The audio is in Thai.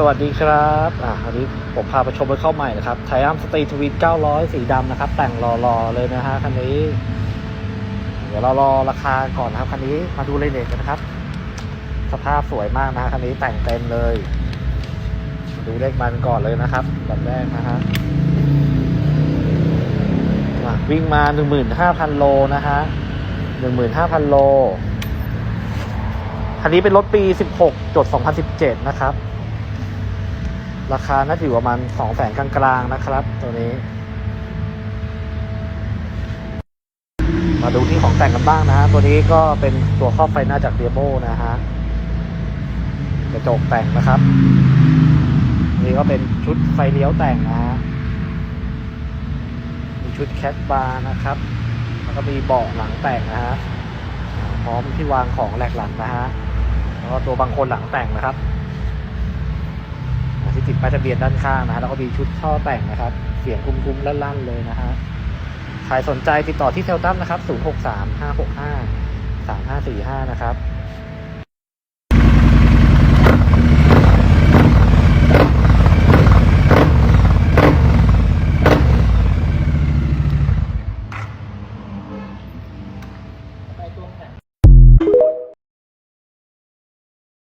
สวัสดีครับ อ่าวันนี้ผมพาไปชมรถเข้าใหม่นะครับไทอัมสตรีทวี900 สีดำนะครับ แต่งรอๆเลยนะฮะคันนี้ เดี๋ยวเรารอราคาก่อนนะครับคันนี้ มาดูเลยเด็กกันนะครับ สภาพสวยมากนะฮะคันนี้แต่งเต็มเลย มาดูเลขมันก่อนเลยนะครับแบบแรกนะฮะอะวิ่งมา 15,000 โลนะฮะ15,000 โล คันนี้เป็นรถปี 16จด2017 นะครับ ราคาน่าจะอยู่ประมาณ2แสนกลางๆนะครับ ตัวนี้ มาดูที่ของแต่งกันบ้างนะฮะ ตัวนี้ก็เป็นตัวครอบไฟหน้าจากเดียโบนะฮะกระจกแต่งนะครับ นี่ก็เป็นชุดไฟเลี้ยวแต่งนะฮะมีชุดแคทบาร์นะครับ แล้วก็มีเบาะหลังแต่งนะฮะพร้อมที่วางของแหลกหลังนะฮะแล้วก็ตัวบางคนหลังแต่งนะครับ ติดป้ายทะเบียนด้านข้างนะฮะแล้วก็มีชุดท่อแต่งนะครับ เสียงคุ้มๆลั่นๆเลยนะฮะใครสนใจติดต่อที่เซลตัมนะครับ 063 565 3545 นะครับ